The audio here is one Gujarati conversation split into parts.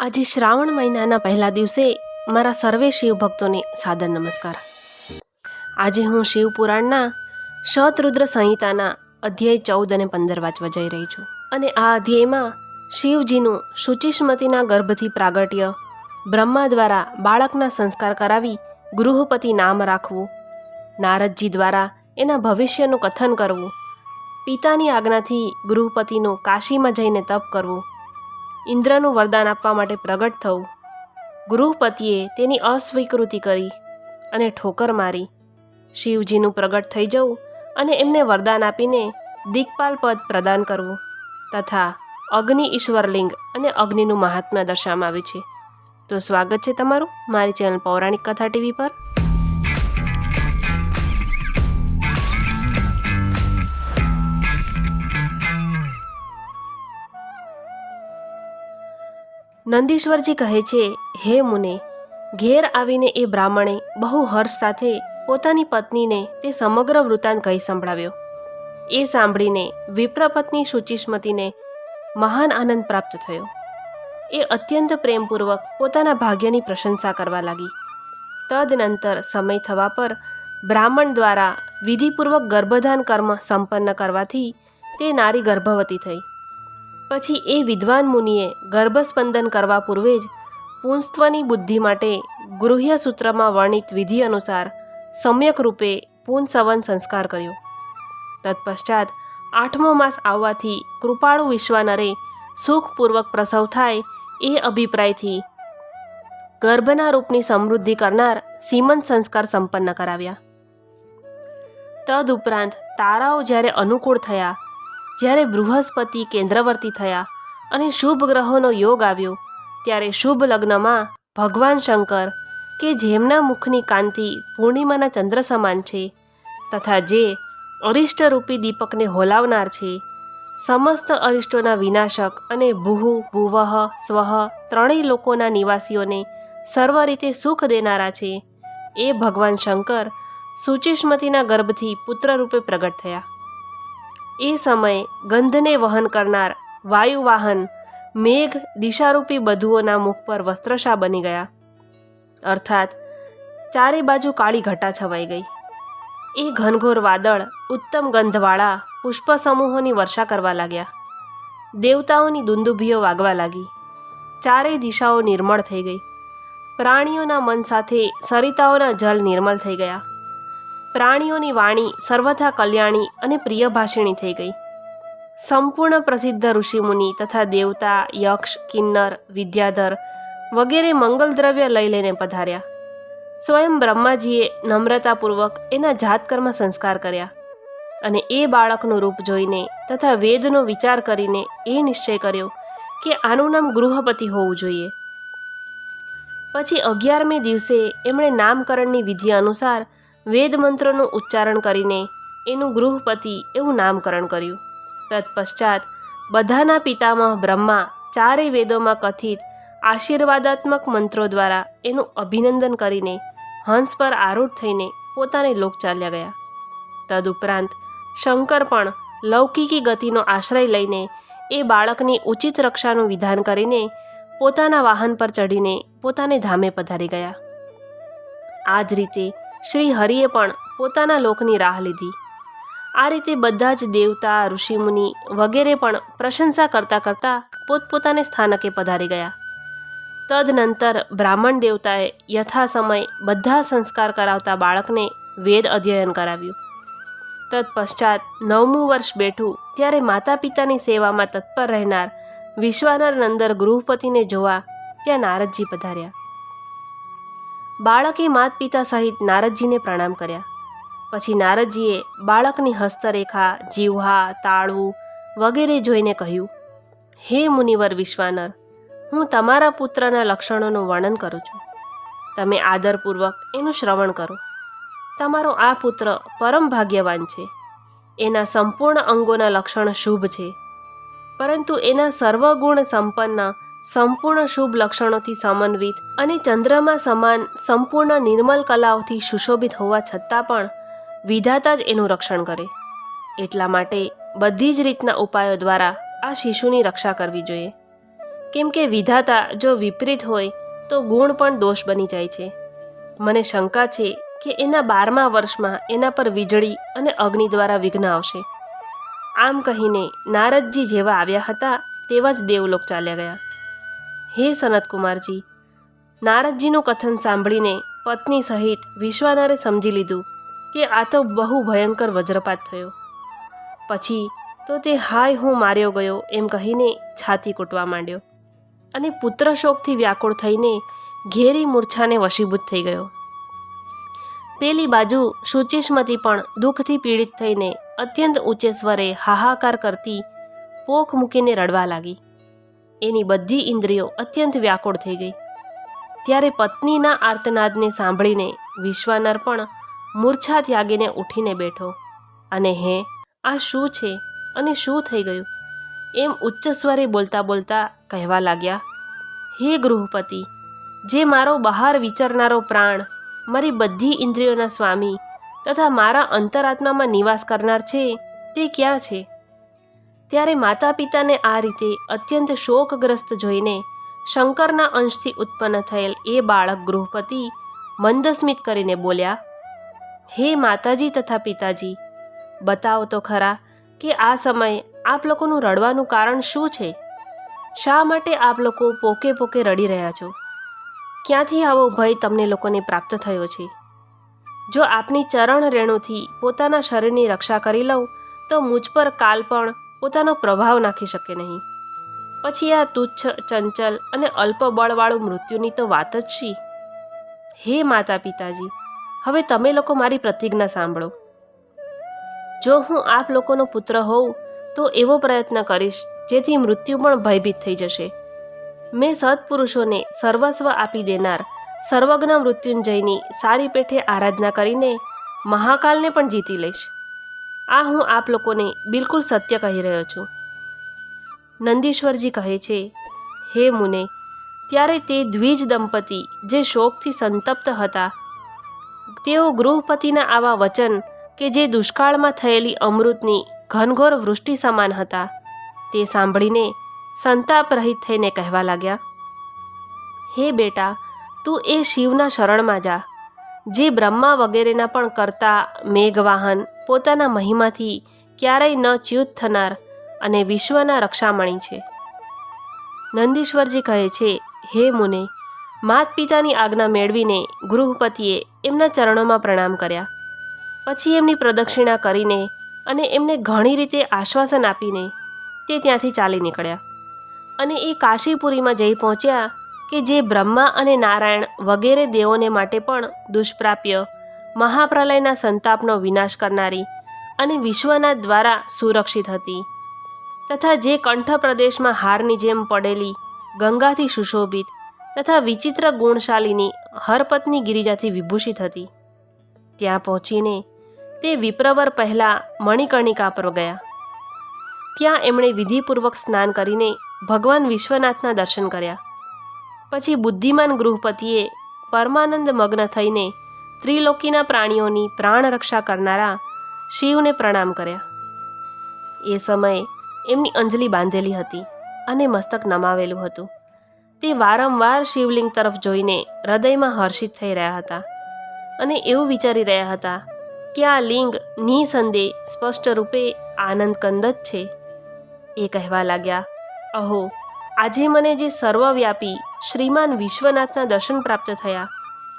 આજે શ્રાવણ મહિનાના પહેલા દિવસે મારા સર્વે શિવ ભક્તોને સાદર નમસ્કાર. આજે હું શિવ પુરાણના શતરુદ્ર સંહિતાના અધ્યાય ચૌદ અને પંદર વાંચવા જઈ રહી છું. અને આ અધ્યાયમાં શિવજીનું શુચિષ્મતીના ગર્ભથી પ્રાગટ્ય બ્રહ્મા દ્વારા બાળકના સંસ્કાર કરાવી ગૃહપતિ નામ રાખવું, નારદજી દ્વારા એના ભવિષ્યનું કથન કરવું, પિતાની આજ્ઞાથી ગૃહપતિનું કાશીમાં જઈને તપ કરવું ઇન્દ્રનું વરદાન આપવા માટે પ્રગટ થવું. ગૃહપતિએ તેની અસ્વીકૃતિ કરી અને ઠોકર મારી. શિવજીનું પ્રગટ થઈ જવું અને એમને વરદાન આપીને દિગપાલ પદ પ્રદાન કરવું તથા અગ્નિ ઈશ્વરલિંગ અને અગ્નિનું મહાત્મ્ય દર્શાવવામાં આવ્યું છે. તો સ્વાગત છે તમારું મારી ચેનલ પૌરાણિક કથા ટીવી પર. નંદીશ્વરજી કહે છે, હે મુને, ઘેર આવીને એ બ્રાહ્મણે બહુ હર્ષ સાથે પોતાની પત્નીને તે સમગ્ર વૃત્તાંત કહી સંભળાવ્યો. એ સાંભળીને વિપ્રપત્ની શુચિસ્મતીને મહાન આનંદ પ્રાપ્ત થયો. એ અત્યંત પ્રેમપૂર્વક પોતાના ભાગ્યની પ્રશંસા કરવા લાગી. તદનંતર સમય થવા પર બ્રાહ્મણ દ્વારા વિધિપૂર્વક ગર્ભધાન કર્મ સંપન્ન કરવાથી તે નારી ગર્ભવતી થઈ. પછી એ વિદ્વાન મુનિએ ગર્ભસ્પંદન કરવા પૂર્વે જ પુંસ્ત્વની બુદ્ધિ માટે ગૃહ્ય સૂત્રમાં વર્ણિત વિધિ અનુસાર સમ્યક રૂપે પુંસવન સંસ્કાર કર્યો. તત્પશ્ચાત આઠમો માસ આવવાથી કૃપાળુ વિશ્વાનરે સુખપૂર્વક પ્રસવ થાય એ અભિપ્રાયથી ગર્ભના રૂપની સમૃદ્ધિ કરનાર સીમંત સંસ્કાર સંપન્ન કરાવ્યા. તદુપરાંત તારાઓ જ્યારે અનુકૂળ થયા જ્યારે બૃહસ્પતિ કેન્દ્રવર્તી થયા અને શુભ ગ્રહોનો યોગ આવ્યો, ત્યારે શુભ લગ્નમાં ભગવાન શંકર, કે જેમના મુખની કાંતિ પૂર્ણિમાના ચંદ્ર સમાન છે, તથા જે અરિષ્ટરૂપી દીપકને હોલાવનાર છે, સમસ્ત અરિષ્ટોના વિનાશક અને ભૂહુ ભુવહ સ્વહ ત્રણેય લોકોના નિવાસીઓને સર્વ રીતે સુખ દેનારા છે, એ ભગવાન શંકર સુચિષ્મતીના ગર્ભથી પુત્ર રૂપે પ્રગટ થયા. એ સમયે ગંધને વહન કરનાર વાયુવાહન મેઘ દિશારૂપી બધુઓના મુખ પર વસ્ત્રશા બની ગયા. અર્થાત, ચારે બાજુ કાળી ઘટા છવાઈ ગઈ. એ ઘનઘોર વાદળ ઉત્તમ ગંધવાળા પુષ્પ સમૂહોની વર્ષા કરવા લાગ્યા. દેવતાઓની દુંદુભીઓ વાગવા લાગી. ચારેય દિશાઓ નિર્મળ થઈ ગઈ. પ્રાણીઓના મન સાથે સરિતાઓના જલ નિર્મલ થઈ ગયા. પ્રાણીઓની વાણી સર્વથા કલ્યાણી અને પ્રિયભાષિણી થઈ ગઈ. સંપૂર્ણ પ્રસિદ્ધ ઋષિમુનિ તથા દેવતા યક્ષ, કિન્નર, વિદ્યાધર વગેરે મંગલ દ્રવ્ય લઈ લઈને પધાર્યા. સ્વયં બ્રહ્માજીએ નમ્રતાપૂર્વક એના જાતકર્મ સંસ્કાર કર્યા અને એ બાળકનું રૂપ જોઈને તથા વેદનો વિચાર કરીને એ નિશ્ચય કર્યો કે આનું નામ ગૃહપતિ હોવું જોઈએ. પછી અગિયારમે દિવસે એમણે નામકરણની વિધિ અનુસાર વેદ મંત્રોનું ઉચ્ચારણ કરીને એનું ગૃહપતિ એવું નામકરણ કર્યું. તત્પશ્ચાત બધાના પિતામહ બ્રહ્મા ચારેય વેદોમાં કથિત આશીર્વાદાત્મક મંત્રો દ્વારા એનું અભિનંદન કરીને હંસ પર આરૂઢ થઈને પોતાને લોક ચાલ્યા ગયા. તદુપરાંત શંકર પણ લૌકિકી ગતિનો આશ્રય લઈને એ બાળકની ઉચિત રક્ષાનું વિધાન કરીને પોતાના વાહન પર ચડીને પોતાને ધામે પધારી ગયા. આ જ રીતે શ્રી હરિએ પણ પોતાના લોકની રાહ લીધી. આ રીતે બધા જ દેવતા, ઋષિમુનિ વગેરે પણ પ્રશંસા કરતાં કરતાં પોતપોતાને સ્થાનકે પધારી ગયા. તદનંતર બ્રાહ્મણ દેવતાએ યથા સમય બધા સંસ્કાર કરાવતા બાળકને વેદ અધ્યયન કરાવ્યું. તત્પશ્ચાત નવમું વર્ષ બેઠું ત્યારે માતા પિતાની સેવામાં તત્પર રહેનાર વિશ્વાનર નંદર ગૃહપતિને જોવા ત્યાં નારદજી પધાર્યા. બાળકે માત પિતા સહિત નારદજીને પ્રણામ કર્યા. પછી નારદજીએ બાળકની હસ્તરેખા જીવહા તાળવું વગેરે જોઈને કહ્યું, હે મુનિવર વિશ્વાનર, હું તમારા પુત્રના લક્ષણોનું વર્ણન કરું છું. તમે આદરપૂર્વક એનું શ્રવણ કરો. તમારો આ પુત્ર પરમ ભાગ્યવાન છે. એના સંપૂર્ણ અંગોના લક્ષણ શુભ છે. પરંતુ એના સર્વગુણ સંપન્ન સંપૂર્ણ શુભ લક્ષણોથી સમન્વિત અને ચંદ્રમાં સમાન સંપૂર્ણ નિર્મલ કલાઓથી સુશોભિત હોવા છતાં પણ વિધાતા જ એનું રક્ષણ કરે. એટલા માટે બધી જ રીતના ઉપાયો દ્વારા આ શિશુની રક્ષા કરવી જોઈએ. કેમ કે વિધાતા જો વિપરીત હોય તો ગુણ પણ દોષ બની જાય છે. મને શંકા છે કે એના બારમા વર્ષમાં એના પર વીજળી અને અગ્નિ દ્વારા વિઘ્ન આવશે. આમ કહીને નારદજી જેવા આવ્યા હતા તેવા જ દેવલોક ચાલ્યા ગયા. હે સનતકુમારજી નારદજીનું કથન સાંભળીને પત્ની સહિત વિશ્વાનરે સમજી લીધું કે આ તો બહુ ભયંકર વજ્રપાત થયો. પછી તો તે હાય હું માર્યો ગયો એમ કહીને છાતી કૂટવા માંડ્યો અને પુત્ર શોકથી વ્યાકુળ થઈને ઘેરી મૂર્છાને વશીભૂત થઈ ગયો. પેલી બાજુ શુચિષ્મતી પણ દુઃખથી પીડિત થઈને અત્યંત ઊંચે સ્વરે હાહાકાર કરતી પોખ મૂકીને રડવા લાગી. એની બધી ઇન્દ્રિયો અત્યંત વ્યાકુળ થઈ ગઈ. ત્યારે પત્નીના આર્તનાદને સાંભળીને વિશ્વાનર પણ મૂર્છા ત્યાગીને ઉઠીને બેઠો. અને હે, આ શું છે અને શું થઈ ગયું? એમ ઉચ્ચ સ્વરે બોલતા બોલતા કહેવા લાગ્યા, હે ગૃહપતિ, જે મારો બહાર વિચરનારો પ્રાણ મારી બધી ઇન્દ્રિયોના સ્વામી તથા મારા અંતરાત્મામાં નિવાસ કરનાર છે, તે ક્યાં છે? ત્યારે માતા પિતાને આ રીતે અત્યંત શોકગ્રસ્ત જોઈને શંકરના અંશથી ઉત્પન્ન થયેલ એ બાળક ગૃહપતિ મંદસ્મિત કરીને બોલ્યા, હે માતાજી તથા પિતાજી, બતાવો તો ખરા કે આ સમયે આપ લોકોનું રડવાનું કારણ શું છે? શા માટે આપ લોકો પોકે પોકે રડી રહ્યા છો? ક્યાંથી આવો ભય તમને લોકોને પ્રાપ્ત થયો છે? જો આપની ચરણ રેણુથી પોતાના શરીરની રક્ષા કરી લઉં, તો મુજ પર કાલ પણ પોતાનો પ્રભાવ નાખી શકે નહીં. પછી આ તુચ્છ, ચંચલ અને અલ્પ બળવાળું મૃત્યુની તો વાત જ શી? હે માતા પિતાજી, હવે તમે લોકો મારી પ્રતિજ્ઞા સાંભળો. જો હું આપ લોકોનો પુત્ર હોઉં, તો એવો પ્રયત્ન કરીશ, જેથી મૃત્યુ પણ ભયભીત થઈ જશે. મેં સત્પુરુષોને સર્વસ્વ આપી દેનાર, સર્વજ્ઞ મૃત્યુંજયની સારી પેઠે આરાધના કરીને મહાકાલને પણ જીતી લઈશ. આ હું આપ લોકોને બિલકુલ સત્ય કહી રહ્યો છું. નંદીશ્વરજી કહે છે, હે મુને, ત્યારે તે દ્વિજ દંપતી જે શોકથી સંતપ્ત હતા, તેઓ ગૃહપતિના આવા વચન કે જે દુષ્કાળમાં થયેલી અમૃતની ઘનઘોર વૃષ્ટિ સમાન હતા, તે સાંભળીને સંતાપ રહિત થઈને કહેવા લાગ્યા, હે બેટા, તું એ શિવના શરણમાં જા, જે બ્રહ્મા વગેરેના પણ કરતા મેઘવાહન પોતાના મહિમાથી ક્યારેય ન ચ્યુત થનાર અને વિશ્વના રક્ષામણી છે. નંદીશ્વરજી કહે છે, હે મુને માત પિતાની આજ્ઞા મેળવીને ગૃહપતિએ એમના ચરણોમાં પ્રણામ કર્યા. પછી એમની પ્રદક્ષિણા કરીને અને એમને ઘણી રીતે આશ્વાસન આપીને તે ત્યાંથી ચાલી નીકળ્યા. અને એ કાશીપુરીમાં જઈ પહોંચ્યા કે જે બ્રહ્મા અને નારાયણ વગેરે દેવોને માટે પણ દુષ્પ્રાપ્ય મહાપ્રલયના સંતાપનો વિનાશ કરનારી અને વિશ્વના દ્વારા સુરક્ષિત હતી. તથા જે કંઠ પ્રદેશમાં હારની જેમ પડેલી ગંગાથી સુશોભિત તથા વિચિત્ર ગુણશાલીની હરપત્ની ગિરિજાથી વિભૂષિત હતી. ત્યાં પહોંચીને તે વિપ્રવર પહેલાં મણિકર્ણિકા પર ગયા. ત્યાં એમણે વિધિપૂર્વક સ્નાન કરીને ભગવાન વિશ્વનાથના દર્શન કર્યા. પછી બુદ્ધિમાન ગૃહપતિએ પરમાનંદ મગ્ન થઈને ત્રિલોકીના પ્રાણીઓની પ્રાણ રક્ષા કરનારા શિવને પ્રણામ કર્યા. એ સમયે એમની અંજલિ બાંધેલી હતી અને મસ્તક નમાવેલું હતું. તે વારંવાર શિવલિંગ તરફ જોઈને હૃદયમાં હર્ષિત થઈ રહ્યા હતા અને એવું વિચારી રહ્યા હતા કે આ લિંગ નિસંદેહ સ્પષ્ટ રૂપે આનંદ કંદ જ છે. એ કહેવા લાગ્યા, અહો, આજે મને જે સર્વવ્યાપી શ્રીમાન વિશ્વનાથના દર્શન પ્રાપ્ત થયા,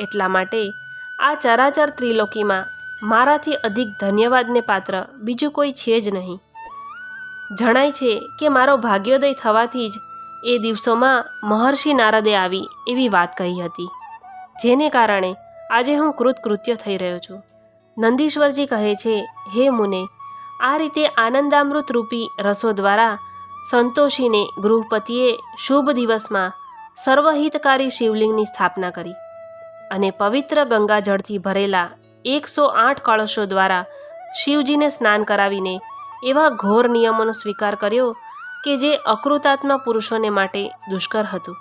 એટલા માટે આ ચરાચર ત્રિલોકીમાં મારાથી અધિક ધન્યવાદને પાત્ર બીજું કોઈ છે જ નહીં. જણાય છે કે મારો ભાગ્યોદય થવાથી જ એ દિવસોમાં મહર્ષિ નારદે આવી એવી વાત કહી હતી. જેને કારણે આજે હું કૃતકૃત્ય થઈ રહ્યો છું. નંદીશ્વરજી કહે છે, હે મુને, આ રીતે આનંદામૃત રૂપી રસો દ્વારા સંતોષીને ગૃહપતિએ શુભ દિવસમાં સર્વહિતકારી શિવલિંગની સ્થાપના કરી. અને પવિત્ર ગંગાજળથી ભરેલા એકસો આઠ કળશો દ્વારા શિવજીને સ્નાન કરાવીને એવા ઘોર નિયમોનો સ્વીકાર કર્યો કે જે અકૃતાત્મા પુરુષોને માટે દુષ્કર હતું.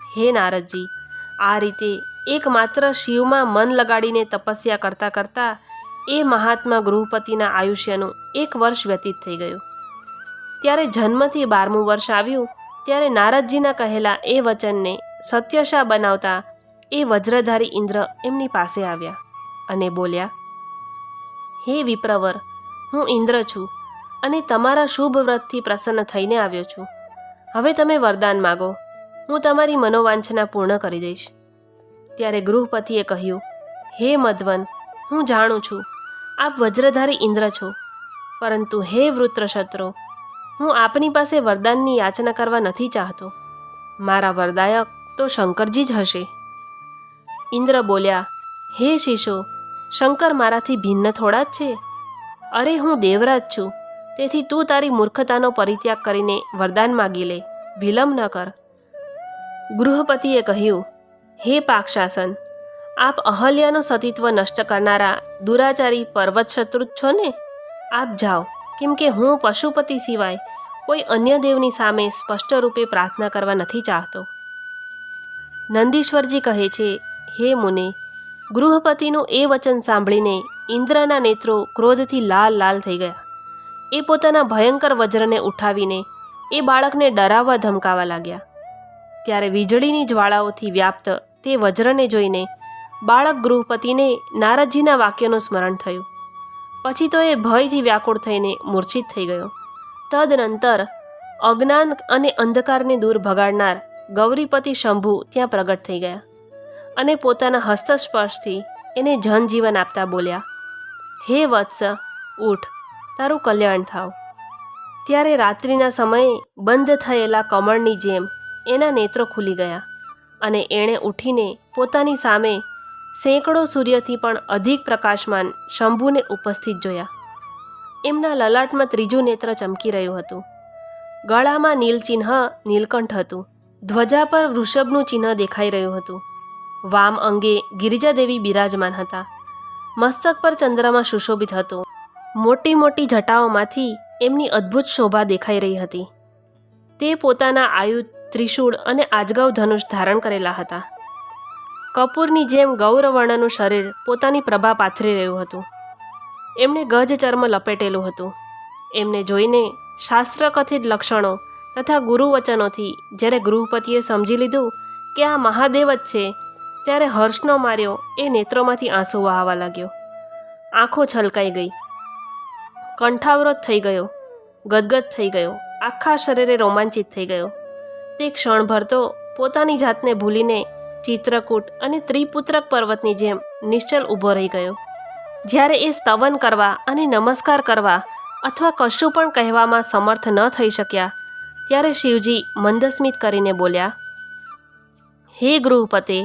હે નારદજી, આ રીતે એકમાત્ર શિવમાં મન લગાડીને તપસ્યા કરતાં કરતાં એ મહાત્મા ગૃહપતિના આયુષ્યનું એક વર્ષ વ્યતીત થઈ ગયું. ત્યારે જન્મથી બારમું વર્ષ આવ્યું, ત્યારે નારદજીના કહેલા એ વચનને સત્યશા બનાવતા એ વજ્રધારી ઇન્દ્ર એમની પાસે આવ્યા અને બોલ્યા, હે વિપ્રવર, હું ઇન્દ્ર છું અને તમારા શુભ વ્રતથી પ્રસન્ન થઈને આવ્યો છું. હવે તમે વરદાન માગો. હું તમારી મનોવાંછના પૂર્ણ કરી દઈશ. ત્યારે ગૃહપતિએ કહ્યું, હે મધવન હું જાણું છું, આપ વજ્રધારી ઇન્દ્ર છો, પરંતુ હે વૃત્રશત્રો, હું આપની પાસે વરદાનની યાચના કરવા નથી ચાહતો. મારા વરદાયક તો શંકરજી જ હશે. ઇન્દ્ર બોલ્યા, હે શિશો, શંકર મારાથી ભિન્ન થોડા જ છે. અરે હું દેવરાજ છું, તેથી તું તારી મૂર્ખતાનો પરિત્યાગ કરીને વરદાન માગી લે, વિલંબ ન કર. ગૃહપતિએ કહ્યું, હે પાકશાસન આપ અહલ્યાનું સતીત્વ નષ્ટ કરનારા દુરાચારી પર્વત શત્રુ છો ને? આપ જાઓ, કેમ કે હું પશુપતિ સિવાય કોઈ અન્ય દેવની સામે સ્પષ્ટ રૂપે પ્રાર્થના કરવા નથી ચાહતો. નંદીશ્વરજી કહે છે હે મુને, ગૃહપતિનું એ વચન સાંભળીને ઇન્દ્રના નેત્રો ક્રોધથી લાલ લાલ થઈ ગયા. એ પોતાના ભયંકર વજ્રને ઉઠાવીને એ બાળકને ડરાવવા ધમકાવા લાગ્યા. ત્યારે વીજળીની જ્વાળાઓથી વ્યાપ્ત તે વજ્રને જોઈને બાળક ગૃહપતિને નારદજીના વાક્યનું સ્મરણ થયું. પછી તો એ ભયથી વ્યાકુળ થઈને મૂર્છિત થઈ ગયો. તદનંતર અજ્ઞાન અને અંધકારને દૂર ભગાડનાર ગૌરીપતિ શંભુ ત્યાં પ્રગટ થઈ ગયા. અને પોતાના હસ્તસ્પર્શથી એને જનજીવન આપતા બોલ્યા, હે વત્સ, ઉઠ, તારું કલ્યાણ થાવ. ત્યારે રાત્રિના સમયે બંધ થયેલા કમળની જેમ એના નેત્રો ખુલી ગયા અને એણે ઉઠીને પોતાની સામે સેંકડો સૂર્યથી પણ અધિક પ્રકાશમાન શંભુને ઉપસ્થિત જોયા. એમના લલાટમાં ત્રીજું નેત્ર ચમકી રહ્યું હતું. ગળામાં નીલચિહ્ન, નીલકંઠ હતું. ધ્વજા પર વૃષભનું ચિહ્ન દેખાઈ રહ્યું હતું. વામ અંગે ગિરિજાદેવી બિરાજમાન હતા. મસ્તક પર ચંદ્રમાં સુશોભિત હતો. મોટી મોટી જટાઓમાંથી એમની અદ્ભુત શોભા દેખાઈ રહી હતી. તે પોતાના આયુ, ત્રિશૂળ અને આજગાવ ધનુષ ધારણ કરેલા હતા. કપૂરની જેમ ગૌરવર્ણનું શરીર પોતાની પ્રભા પાથરી રહ્યું હતું. એમણે ગજ ચર્મ લપેટેલું હતું. એમને જોઈને શાસ્ત્રકથિત લક્ષણો તથા ગુરુવચનોથી જ્યારે ગૃહપતિએ સમજી લીધું કે આ મહાદેવ જ છે ત્યારે હર્ષનો માર્યો, એ નેત્રોમાંથી આંસુ વહાવા લાગ્યો. આંખો છલકાઈ ગઈ. કંઠાવરોધ થઈ ગયો, ગદગદ થઈ ગયો, આખા શરીરે રોમાંચિત થઈ ગયો. તે ક્ષણભર તો પોતાની જાતને ભૂલીને ચિત્રકૂટ અને ત્રિપુત્રક પર્વતની જેમ નિશ્ચલ ઊભો રહી ગયો. જ્યારે એ સ્તવન કરવા અને નમસ્કાર કરવા અથવા કશું પણ કહેવામાં સમર્થ ન થઈ શક્યા, ત્યારે શિવજી મંદસ્મિત કરીને બોલ્યા, હે ગૃહપતે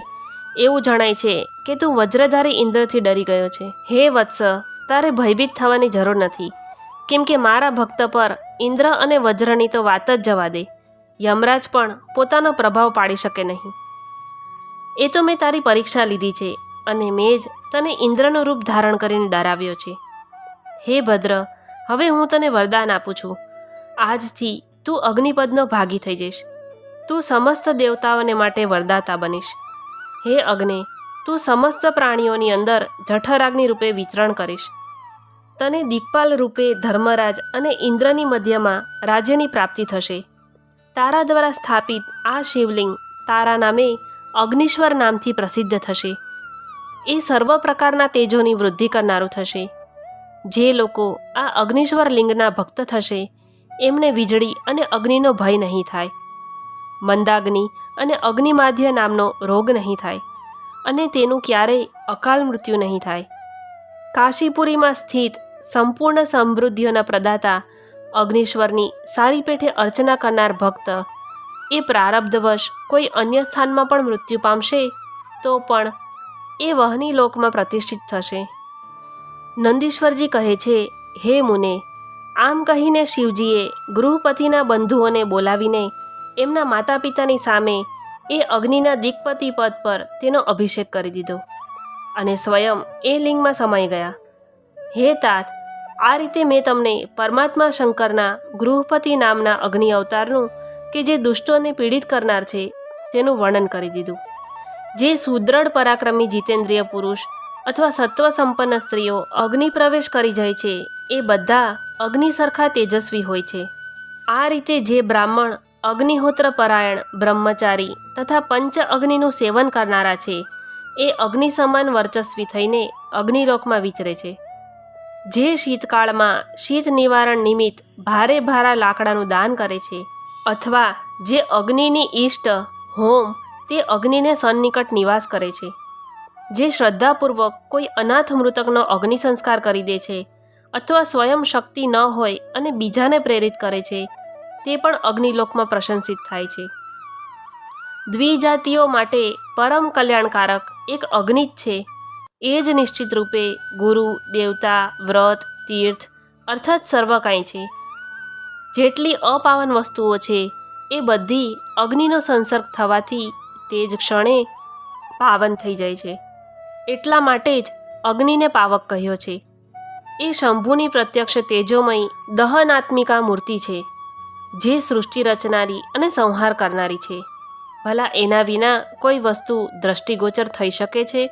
એવું જણાય છે કે તું વજ્રધારી ઇન્દ્રથી ડરી ગયો છે. હે વત્સ, તારે ભયભીત થવાની જરૂર નથી. કેમ કે મારા ભક્ત પર ઇન્દ્ર અને વજ્રની તો વાત જ જવા દે. યમરાજ પણ પોતાનો પ્રભાવ પાડી શકે નહીં. એ તો મેં તારી પરીક્ષા લીધી છે અને મેં જ તને ઇન્દ્રનું રૂપ ધારણ કરીને ડરાવ્યો છે. હે ભદ્ર, હવે હું તને વરદાન આપું છું. આજથી તું અગ્નિપદનો ભાગી થઈ જઈશ. તું સમસ્ત દેવતાઓને માટે વરદાતા બનીશ. હે અગ્નિ, તું સમસ્ત પ્રાણીઓની અંદર જઠરાગ્નિ રૂપે વિચરણ કરીશ. તને દિક્પાલ રૂપે ધર્મરાજ અને ઇન્દ્રની મધ્યમાં રાજ્યની પ્રાપ્તિ થશે. તારા દ્વારા સ્થાપિત આ શિવલિંગ તારા નામે અગ્નિશ્વર નામથી પ્રસિદ્ધ થશે. એ સર્વ પ્રકારના તેજોની વૃદ્ધિ કરનારું થશે. જે લોકો આ અગ્નિશ્વર લિંગના ભક્ત થશે, એમને વીજળી અને અગ્નિનો ભય નહીં થાય. મંદાગ્નિ અને અગ્નિમાધ્ય નામનો રોગ નહીં થાય અને તેનું ક્યારેય અકાલ મૃત્યુ નહીં થાય. કાશીપુરીમાં સ્થિત સંપૂર્ણ સમૃદ્ધિઓના પ્રદાતા અગ્નિશ્વરની સારી પેઠે અર્ચના કરનાર ભક્ત એ પ્રારબ્ધવશ કોઈ અન્ય સ્થાનમાં પણ મૃત્યુ પામશે તો પણ એ વહની લોકમાં પ્રતિષ્ઠિત થશે. નંદીશ્વરજી કહે છે, હે મુને, આમ કહીને શિવજીએ ગૃહપતિના બંધુઓને બોલાવીને એમના માતા પિતાની સામે એ અગ્નિના દિગ્પતિ પદ પર તેનો અભિષેક કરી દીધો. અને સ્વયં એ લિંગમાં સમાઈ ગયા. હે તાત, આ રીતે મેં તમને પરમાત્મા શંકરના ગૃહપતિ નામના અગ્નિ અવતારનું કે જે દુષ્ટોને પીડિત કરનાર છે, તેનું વર્ણન કરી દીધું. જે સુદૃઢ પરાક્રમી જીતેન્દ્રિય પુરુષ અથવા સત્વ સંપન્ન સ્ત્રીઓ અગ્નિ પ્રવેશ કરી જાય છે, એ બધા અગ્નિ સરખા તેજસ્વી હોય છે. આ રીતે જે બ્રાહ્મણ અગ્નિહોત્ર પરાયણ, બ્રહ્મચારી તથા પંચ અગ્નિનું સેવન કરનારા છે. એ અગ્નિ સમાન વર્ચસ્વી થઈને અગ્નિલોકમાં વિચરે છે. જે શીતકાળમાં શીત નિવારણ નિમિત્ત ભારે ભારા લાકડાનું દાન કરે છે અથવા જે અગ્નિની ઈષ્ટ, હોમ તે અગ્નિને સન્નિકટ નિવાસ કરે છે. જે શ્રદ્ધાપૂર્વક કોઈ અનાથ મૃતકનો અગ્નિ સંસ્કાર કરી દે છે અથવા સ્વયં શક્તિ ન હોય અને બીજાને પ્રેરિત કરે છે તે પણ અગ્નિલોકમાં પ્રશંસિત થાય છે. દ્વિજાતિઓ માટે પરમ કલ્યાણકારક એક અગ્નિ જ છે. એ જ નિશ્ચિત રૂપે ગુરુ, દેવતા, વ્રત, તીર્થ, અર્થાત સર્વ કાંઈ છે. જેટલી અપાવન વસ્તુઓ છે, એ બધી અગ્નિનો સંસર્ગ થવાથી તે જ ક્ષણે પાવન થઈ જાય છે. એટલા માટે જ અગ્નિને પાવક કહ્યો છે. એ શંભુની પ્રત્યક્ષ તેજોમય દહનાત્મિકા મૂર્તિ છે. જે સૃષ્ટિ રચનારી અને સંહાર કરનારી છે. ભલા એના વિના કોઈ વસ્તુ દ્રષ્ટિગોચર થઈ શકે છે?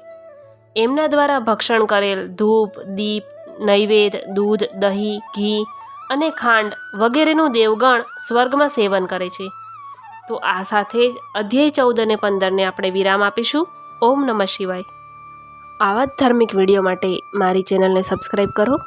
એમના દ્વારા ભક્ષણ કરેલ ધૂપ, દીપ નૈવેદ દૂધ, દહીં, ઘી અને ખાંડ વગેરેનું દેવગણ સ્વર્ગમાં સેવન કરે છે. તો આ સાથે જ અધ્યાય ચૌદ અને પંદરને આપણે વિરામ આપીશું. ઓમ નમઃ શિવાય. આવા જ ધાર્મિક વીડિયો માટે મારી ચેનલને સબસ્ક્રાઈબ કરો.